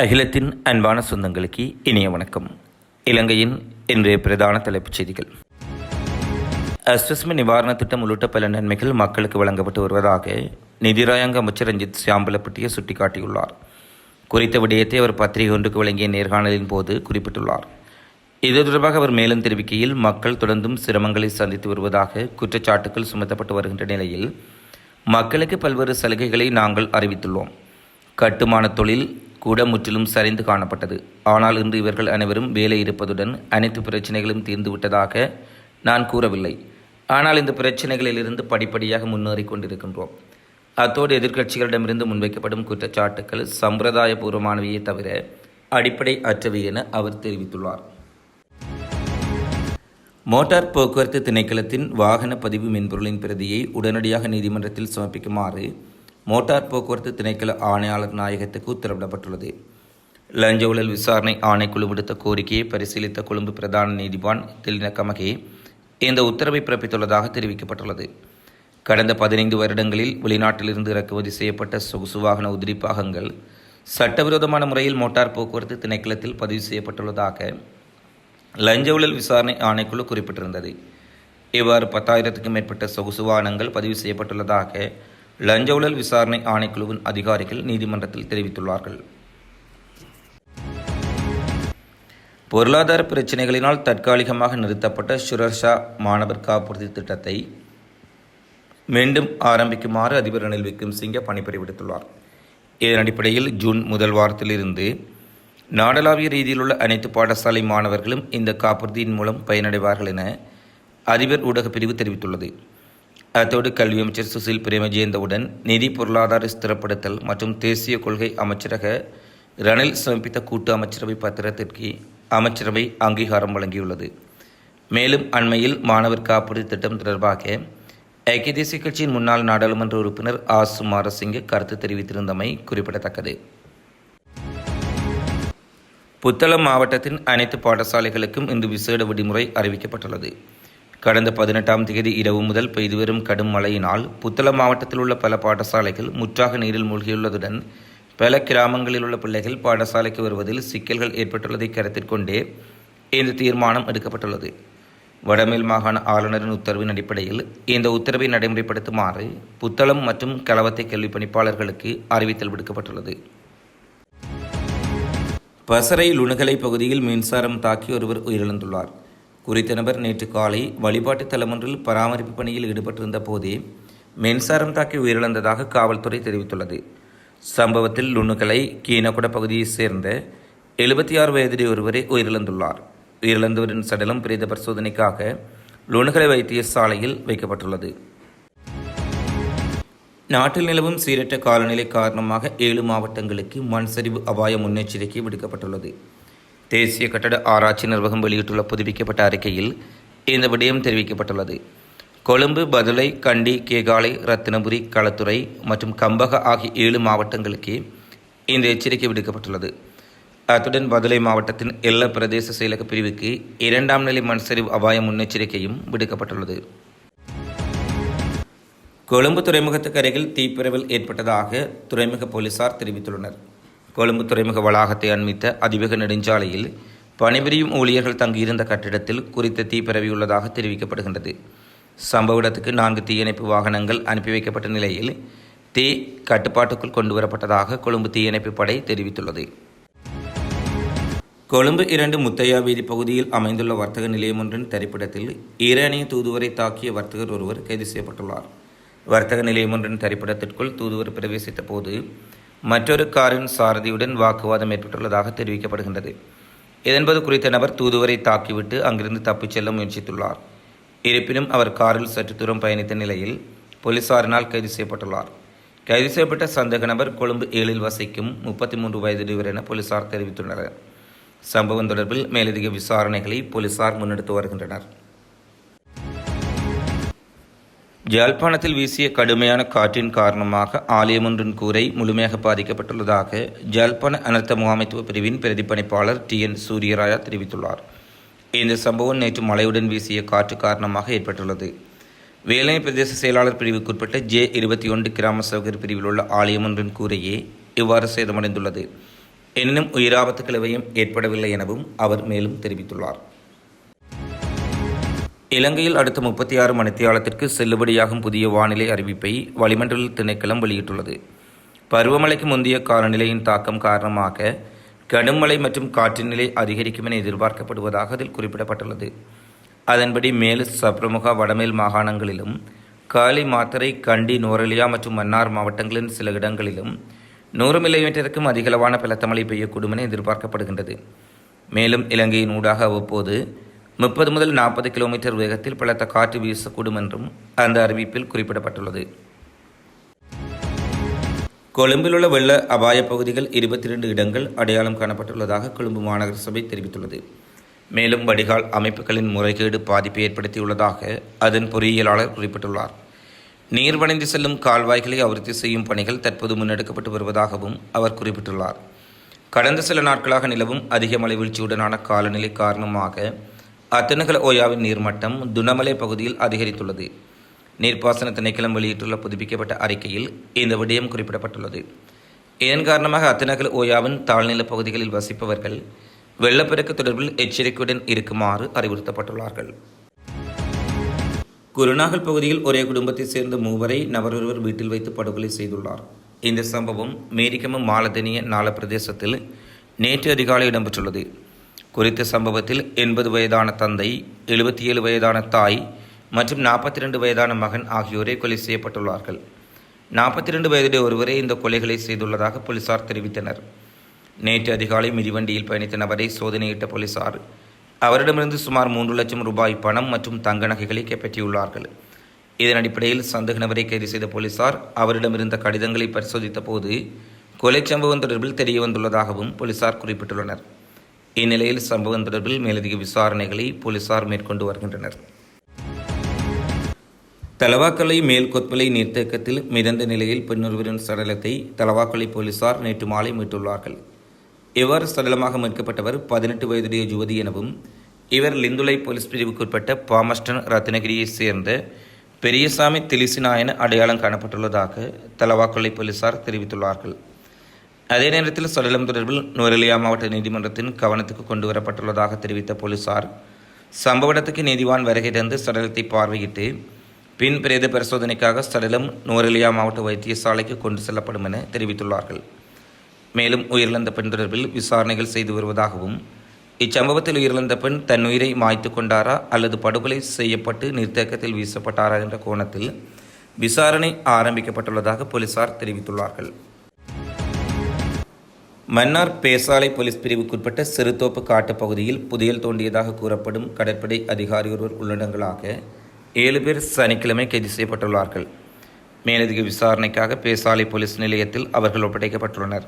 அகிலத்தின் அன்பான சொந்தங்களுக்கு இனிய வணக்கம். இலங்கையின் இன்றைய பிரதான தலைப்புச் செய்திகள். அஸ்வஸ்ம நிவாரண திட்டம் உள்ளிட்ட பல நன்மைகள் மக்களுக்கு வழங்கப்பட்டு வருவதாக நிதிராயங்க அமைச்சர் ரஞ்சித் சியாம்பலப்பட்டியை சுட்டிக்காட்டியுள்ளார். குறித்த விடயத்தை அவர் பத்திரிகை ஒன்றுக்கு வழங்கிய நேர்காணலின் போது குறிப்பிட்டுள்ளார். இது தொடர்பாக அவர் மேலும் தெரிவிக்கையில் மக்கள் தொடர்ந்தும் சிரமங்களை சந்தித்து வருவதாக குற்றச்சாட்டுகள் சுமத்தப்பட்டு வருகின்ற நிலையில் மக்களுக்கு பல்வேறு சலுகைகளை நாங்கள் அறிவித்துள்ளோம். கட்டுமான தொழில் கூட முற்றிலும் சரிந்து காணப்பட்டது. ஆனால் இன்று இவர்கள் அனைவரும் வேலை இருப்பதுடன் அனைத்து பிரச்சனைகளும் தீர்ந்துவிட்டதாக நான் கூறவில்லை. ஆனால் இந்த பிரச்சனைகளிலிருந்து படிப்படியாக முன்னேறி கொண்டிருக்கின்றோம். அத்தோடு எதிர்க்கட்சிகளிடமிருந்து முன்வைக்கப்படும் குற்றச்சாட்டுக்கள் சம்பிரதாயபூர்வமானவையே தவிர அடிப்படை அற்றவை என அவர் தெரிவித்துள்ளார். மோட்டார் போக்குவரத்து திணைக்களத்தின் வாகன பதிவு மென்பொருளின் பிரதியை உடனடியாக நீதிமன்றத்தில் சமர்ப்பிக்குமாறு மோட்டார் போக்குவரத்து திணைக்கள ஆணையாளர் நாயகத்துக்கு உத்தரவிடப்பட்டுள்ளது. லஞ்ச ஊழல் விசாரணை ஆணைக்குழு விடுத்த கோரிக்கையை பரிசீலித்த கொழும்பு பிரதான நீதிவான் திலின கமகே இந்த உத்தரவை பிறப்பித்துள்ளதாக தெரிவிக்கப்பட்டுள்ளது. கடந்த பதினைந்து வருடங்களில் வெளிநாட்டிலிருந்து இறக்குமதி செய்யப்பட்ட சொகுசு வாகன உதிரிப்பாகங்கள் சட்டவிரோதமான முறையில் மோட்டார் போக்குவரத்து திணைக்களத்தில் பதிவு செய்யப்பட்டுள்ளதாக லஞ்ச ஊழல் விசாரணை ஆணைக்குழு குறிப்பிட்டிருந்தது. இவ்வாறு பத்தாயிரத்துக்கும் மேற்பட்ட சொகுசு வாகனங்கள் பதிவு செய்யப்பட்டுள்ளதாக லஞ்ச ஊழல் விசாரணை ஆணைக்குழுவின் அதிகாரிகள் நீதிமன்றத்தில் தெரிவித்துள்ளார்கள். பொருளாதார பிரச்சினைகளினால் தற்காலிகமாக நிறுத்தப்பட்ட சுரர்ஷா மாணவர் காப்புறுதி திட்டத்தை மீண்டும் ஆரம்பிக்குமாறு அதிபர் ரணில் விக்ரம்சிங்கே பணிபுரி விடுத்துள்ளார். இதன் அடிப்படையில் ஜூன் முதல் வாரத்திலிருந்து நாடளாவிய ரீதியில் உள்ள அனைத்து பாடசாலை மாணவர்களும் இந்த காப்புறுதியின் மூலம் பயனடைவார்கள் என அதிபர் ஊடகப் பிரிவு தெரிவித்துள்ளது. அத்தோடு கல்வி அமைச்சர் சுசில் பிரேமஜெயந்தவுடன் நிதி பொருளாதார ஸ்திரப்படுத்தல் மற்றும் தேசிய கொள்கை அமைச்சரக ரணில் சமர்ப்பித்த கூட்டு அமைச்சரவை பத்திரத்திற்கு அமைச்சரவை அங்கீகாரம் வழங்கியுள்ளது. மேலும் அண்மையில் மாணவர் காப்பீடு திட்டம் தொடர்பாக ஐக்கிய தேசிய கட்சியின் முன்னாள் நாடாளுமன்ற உறுப்பினர் ஆ. சுமாரசிங்க கருத்து தெரிவித்திருந்தமை குறிப்பிடத்தக்கது. புத்தளம் மாவட்டத்தின் அனைத்து பாடசாலைகளுக்கும் இன்று விசேட விடுமுறை அறிவிக்கப்பட்டுள்ளது. கடந்த பதினெட்டாம் தேதி இரவு முதல் பெய்து வரும் கடும் மழையினால் புத்தளம் மாவட்டத்தில் உள்ள பல பாடசாலைகள் முற்றாக நீரில் மூழ்கியுள்ளதுடன் பல கிராமங்களில் உள்ள பிள்ளைகள் பாடசாலைக்கு வருவதில் சிக்கல்கள் ஏற்பட்டுள்ளதை கருத்தில் கொண்டே இந்த தீர்மானம் எடுக்கப்பட்டுள்ளது. வடமேல் மாகாண ஆளுநரின் உத்தரவின் அடிப்படையில் இந்த உத்தரவை நடைமுறைப்படுத்துமாறு புத்தளம் மற்றும் கலவத்தை கல்வி பணிப்பாளர்களுக்கு அறிவித்தல் விடுக்கப்பட்டுள்ளது. பசறை லுணுகலை பகுதியில் மின்சாரம் தாக்கி ஒருவர் உயிரிழந்துள்ளார். குறித்த நபர் நேற்று காலை வழிபாட்டு தலமொன்றில் பராமரிப்பு பணியில் ஈடுபட்டிருந்த போதே மின்சாரம் தாக்கி உயிரிழந்ததாக காவல்துறை தெரிவித்துள்ளது. சம்பவத்தில் லுணுகலை கீனகுட பகுதியைச் சேர்ந்த எழுபத்தி ஆறு வயதிலே ஒருவரே உயிரிழந்துள்ளார். உயிரிழந்தவரின் சடலம் பிரேத பரிசோதனைக்காக லுணுகலை வைத்தியசாலையில் வைக்கப்பட்டுள்ளது. நாட்டில் நிலவும் சீரற்ற காலநிலை காரணமாக ஏழு மாவட்டங்களுக்கு மண் சரிவு அபாய முன்னெச்சரிக்கை விடுக்கப்பட்டுள்ளது. தேசிய கட்டட ஆராய்ச்சி நிர்வாகம் வெளியிட்டுள்ள புதுப்பிக்கப்பட்ட அறிக்கையில் இந்த விடயம் தெரிவிக்கப்பட்டுள்ளது. கொழும்பு பதுளை கண்டி கேகாலை ரத்தினபுரி களத்துறை மற்றும் கம்பக ஆகிய ஏழு மாவட்டங்களுக்கு இந்த எச்சரிக்கை விடுக்கப்பட்டுள்ளது. அத்துடன் பதுளை மாவட்டத்தின் எல்லா பிரதேச செயலக பிரிவுக்கு இரண்டாம் நிலை மண் சரிவு அபாய முன்னெச்சரிக்கையும் விடுக்கப்பட்டுள்ளது. கொழும்பு துறைமுகத்துக்கு அருகில் தீப்பிரவல் ஏற்பட்டதாக துறைமுக போலீசார் தெரிவித்துள்ளனர். கொழும்பு துறைமுக வளாகத்தை அண்மித்த அதிவேக நெடுஞ்சாலையில் பணிபுரியும் ஊழியர்கள் தங்கியிருந்த கட்டிடத்தில் குறித்த தீ பரவியுள்ளதாக தெரிவிக்கப்படுகின்றது. சம்பவ இடத்துக்கு நான்கு தீயணைப்பு வாகனங்கள் அனுப்பி வைக்கப்பட்ட நிலையில் தீ கட்டுப்பாட்டுக்குள் கொண்டு வரப்பட்டதாக கொழும்பு தீயணைப்பு படை தெரிவித்துள்ளது. கொழும்பு இரண்டு முத்தையா வீதி பகுதியில் அமைந்துள்ள வர்த்தக நிலையம் ஒன்றின் திரைப்படத்தில் ஈரானிய தூதுவரை தாக்கிய வர்த்தகர் ஒருவர் கைது செய்யப்பட்டுள்ளார். வர்த்தக நிலையம் ஒன்றின் திரைப்படத்திற்குள் தூதுவர் பிரவேசித்த போது மற்றொரு காரின் சாரதியுடன் வாக்குவாதம் ஏற்பட்டுள்ளதாக தெரிவிக்கப்படுகின்றது. இதன்பது குறித்த நபர் தூதுவரை தாக்கிவிட்டு அங்கிருந்து தப்பிச் செல்ல முயற்சித்துள்ளார். இருப்பினும் அவர் காரில் சற்று தூரம் பயணித்த நிலையில் போலீசாரினால் கைது செய்யப்பட்டுள்ளார். கைது செய்யப்பட்ட சந்தேக நபர் கொழும்பு ஏழில் வசிக்கும் முப்பத்தி மூன்று வயதுடையவர் என போலீசார் தெரிவித்துள்ளனர். சம்பவம் தொடர்பில் மேலதிக விசாரணைகளை போலீசார் முன்னெடுத்து வருகின்றனர். ஜாழ்ப்பாணத்தில் வீசிய கடுமையான காற்றின் காரணமாக ஆலயமொன்றின் கூரை முழுமையாக பாதிக்கப்பட்டுள்ளதாக ஜாழ்ப்பாண அனர்த்த முகாமைத்துவ பிரிவின் பிரதிப்பணிப்பாளர் டி என் சூரியராயா தெரிவித்துள்ளார். இந்த சம்பவம் நேற்று மழையுடன் வீசிய காற்று காரணமாக ஏற்பட்டுள்ளது. வேலை பிரதேச செயலாளர் பிரிவுக்குட்பட்ட ஜே இருபத்தி ஒன்று கிராம சௌகர் பிரிவில் உள்ள ஆலயமொன்றின் கூரையே இவ்வாறு சேதமடைந்துள்ளது. எனினும் உயிராபத்துக்கள் எவையும் ஏற்படவில்லை எனவும் அவர் மேலும் தெரிவித்துள்ளார். இலங்கையில் அடுத்த முப்பத்தி ஆறு மணித்தியாலத்திற்கு செல்லுபடியாகும் புதிய வானிலை அறிவிப்பை வளிமண்டல திணைக்களம் வெளியிட்டுள்ளது. பருவமழைக்கு முந்தைய காலநிலையின் தாக்கம் காரணமாக கடும் மற்றும் காற்றின் நிலை அதிகரிக்கும் என எதிர்பார்க்கப்படுவதாக அதில் குறிப்பிடப்பட்டுள்ளது. அதன்படி மேல் சப்ரமுகா வடமேல் மாகாணங்களிலும் காலி மாத்தரை கண்டி நோரலியா மற்றும் மன்னார் மாவட்டங்களின் சில இடங்களிலும் நூறு மில்லிமீட்டருக்கும் அதிகளவான பலத்த மழை பெய்யக்கூடும் என எதிர்பார்க்கப்படுகின்றது. மேலும் இலங்கையின் ஊடாக அவ்வப்போது முப்பது முதல் நாற்பது கிலோமீட்டர் வேகத்தில் பலத்த காற்று வீசக்கூடும் என்றும் அந்த அறிவிப்பில் குறிப்பிடப்பட்டுள்ளது. கொழும்பில் உள்ள வெள்ள அபாயப் பகுதிகள் இருபத்தி ரெண்டு இடங்கள் அடையாளம் காணப்பட்டுள்ளதாக கொழும்பு மாநகர சபை தெரிவித்துள்ளது. மேலும் வடிகால் அமைப்புகளின் முறைகேடு பாதிப்பை ஏற்படுத்தியுள்ளதாக அதன் பொறியியலாளர் குறிப்பிட்டுள்ளார். நீர் வளைந்து செல்லும் கால்வாய்களை அபிவிருத்தி செய்யும் பணிகள் தற்போது முன்னெடுக்கப்பட்டு வருவதாகவும் அவர் குறிப்பிட்டுள்ளார். கடந்த சில நாட்களாக நிலவும் அதிக மழை வீழ்ச்சியுடனான காலநிலை காரணமாக அத்தனுகல ஓயாவின் நீர்மட்டம் துணமலை பகுதியில் அதிகரித்துள்ளது. நீர்ப்பாசன திணைக்களம் வெளியிட்டுள்ள புதுப்பிக்கப்பட்ட அறிக்கையில் இந்த விடயம் குறிப்பிடப்பட்டுள்ளது. இதன் காரணமாக அத்தனகல் ஓயாவின் தாழ்நில பகுதிகளில் வசிப்பவர்கள் வெள்ளப்பெருக்கு தொடர்பில் எச்சரிக்கையுடன் இருக்குமாறு அறிவுறுத்தப்பட்டுள்ளார்கள். குருநாகல் பகுதியில் ஒரே குடும்பத்தைச் சேர்ந்த மூவரை நபரொருவர் வீட்டில் வைத்து படுகொலை செய்துள்ளார். இந்த சம்பவம் மேரிக்கமும் மாலதனிய நால பிரதேசத்தில் நேற்று அதிகாலை இடம்பெற்றுள்ளது. குறித்த சம்பவத்தில் எண்பது வயதான தந்தை எழுபத்தி ஏழு வயதான தாய் மற்றும் நாற்பத்தி ரெண்டு வயதான மகன் ஆகியோரே கொலை செய்யப்பட்டுள்ளார்கள். நாற்பத்தி ரெண்டு வயதுடைய ஒருவரே இந்த கொலைகளை செய்துள்ளதாக போலீசார் தெரிவித்தனர். நேற்று அதிகாலை மிதிவண்டியில் பயணித்த நபரை சோதனையிட்ட போலீசார் அவரிடமிருந்து சுமார் மூன்று லட்சம் ரூபாய் பணம் மற்றும் தங்க நகைகளை கைப்பற்றியுள்ளார்கள். இதன் அடிப்படையில் சந்தேக நபரை கைது செய்த போலீசார் அவரிடமிருந்த கடிதங்களை பரிசோதித்த போது கொலை சம்பவம் தொடர்பில் தெரிய வந்துள்ளதாகவும் போலீசார் குறிப்பிட்டுள்ளனர். இந்நிலையில் சம்பவம் தொடர்பில் மேலதிக விசாரணைகளை போலீசார் மேற்கொண்டு வருகின்றனர். தலவாக்கலை மேல் கொத்மலை நீர்த்தேக்கத்தில் மிதந்த நிலையில் பெண்ணொருவரின் சடலத்தை தலவாக்கலை போலீசார் நேற்று மாலை மீட்டுள்ளார்கள். இவ்வாறு சடலமாக மீட்கப்பட்டவர் பதினெட்டு வயதுடைய யுவதி எனவும் இவர் லிந்துலை போலீஸ் பிரிவுக்குட்பட்ட பாமஸ்டன் ரத்னகிரியைச் சேர்ந்த பெரியசாமி திலிசினா அடையாளம் காணப்பட்டுள்ளதாக தலவாக்கலை போலீசார் தெரிவித்துள்ளார்கள். அதே நேரத்தில் சடலம் தொடர்பில் நுவரெலியா மாவட்ட நீதிமன்றத்தின் கவனத்துக்கு கொண்டு வரப்பட்டுள்ளதாக தெரிவித்த போலீசார் சம்பவ இடத்துக்கு நீதிவான் வருகை தந்து சடலத்தை பார்வையிட்டு பின் பிரேத பரிசோதனைக்காக சடலம் நுவரெலியா மாவட்ட வைத்தியசாலைக்கு கொண்டு செல்லப்படும் என தெரிவித்துள்ளார்கள். மேலும் உயிரிழந்த பெண் தொடர்பில் விசாரணைகள் செய்து வருவதாகவும் இச்சம்பவத்தில் உயிரிழந்த பெண் தன் உயிரை மாய்த்து கொண்டாரா அல்லது படுகொலை செய்யப்பட்டு நீர்த்தேக்கத்தில் வீசப்பட்டாரா என்ற கோணத்தில் விசாரணை ஆரம்பிக்கப்பட்டுள்ளதாக போலீசார் தெரிவித்துள்ளார்கள். மன்னார் பேசாலை போலீஸ் பிரிவுக்குட்பட்ட சிறுதோப்பு காட்டுப் பகுதியில் புதையல் தோண்டியதாக கூறப்படும் கடற்படை அதிகாரி ஒருவர் உள்ளடங்களாக ஏழு பேர் சனிக்கிழமை கைது செய்யப்பட்டுள்ளார்கள். மேலதிக விசாரணைக்காக பேசாலை போலீஸ் நிலையத்தில் அவர்கள் ஒப்படைக்கப்பட்டுள்ளனர்.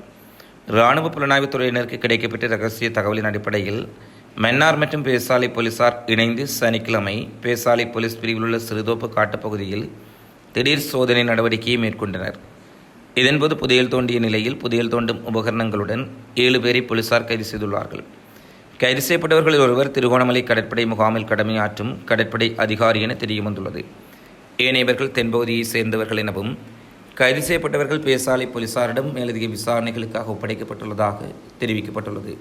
இராணுவ புலனாய்வுத் துறையினருக்கு கிடைக்கப்பட்ட ரகசிய தகவலின் அடிப்படையில் மன்னார் மற்றும் பேசாலை போலீசார் இணைந்து சனிக்கிழமை பேசாலை போலீஸ் பிரிவில் உள்ள சிறுதோப்பு காட்டுப்பகுதியில் திடீர் சோதனை நடவடிக்கையை மேற்கொண்டனர். இதன்போது புதையல் தோண்டிய நிலையில் புதையல் தோண்டும் உபகரணங்களுடன் ஏழு பேரை போலீசார் கைது செய்துள்ளார்கள். கைது செய்யப்பட்டவர்களில் ஒருவர் திருகோணமலை கடற்படை முகாமில் கடமையாற்றும் கடற்படை அதிகாரி என தெரியவந்துள்ளது ஏனையவர்கள் தென்பகுதியைச் சேர்ந்தவர்கள் எனவும் கைது செய்யப்பட்டவர்கள் பேசாலை போலீசாரிடம் மேலதிக விசாரணைகளுக்காக ஒப்படைக்கப்பட்டுள்ளதாக தெரிவிக்கப்பட்டுள்ளது.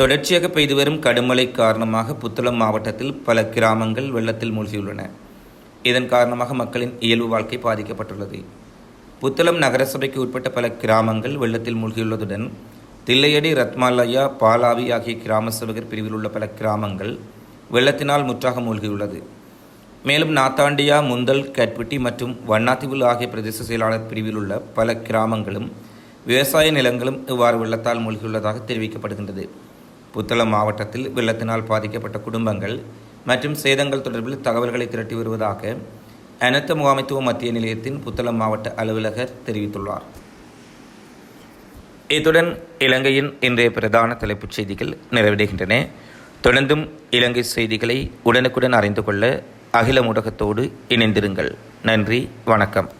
தொடர்ச்சியாக பெய்து வரும் கடுமழை காரணமாக புத்தளம் மாவட்டத்தில் பல கிராமங்கள் வெள்ளத்தில் மூழ்கியுள்ளன. இதன் காரணமாக மக்களின் இயல்பு வாழ்க்கை பாதிக்கப்பட்டுள்ளது. புத்தளம் நகரசபைக்கு உட்பட்ட பல கிராமங்கள் வெள்ளத்தில் மூழ்கியுள்ளதுடன் தில்லையடி ரத்மாலயா பாலாவி ஆகிய கிராம சேவகர் பிரிவில் உள்ள பல கிராமங்கள் வெள்ளத்தினால் முற்றாக மூழ்கியுள்ளது. மேலும் நாத்தாண்டியா முந்தல் கட்பிட்டி மற்றும் வண்ணாத்திவுல் ஆகிய பிரதேச செயலாளர் பிரிவில் உள்ள பல கிராமங்களும் விவசாய நிலங்களும் இவ்வாறு வெள்ளத்தால் மூழ்கியுள்ளதாக தெரிவிக்கப்படுகின்றது. புத்தளம் மாவட்டத்தில் வெள்ளத்தினால் பாதிக்கப்பட்ட குடும்பங்கள் மற்றும் சேதங்கள் தொடர்பில் தகவல்களை திரட்டி வருவதாக அனைத்து முகாமைத்துவ மத்திய நிலையத்தின் புத்தளம் மாவட்ட அலுவலகர் தெரிவித்துள்ளார். இத்துடன் இலங்கையின் இன்றைய பிரதான தலைப்புச் செய்திகள் நிறைவடைகின்றன. தொடர்ந்தும் இலங்கை செய்திகளை உடனுக்குடன் அறிந்து கொள்ள அகில ஊடகத்தோடு இணைந்திருங்கள். நன்றி வணக்கம்.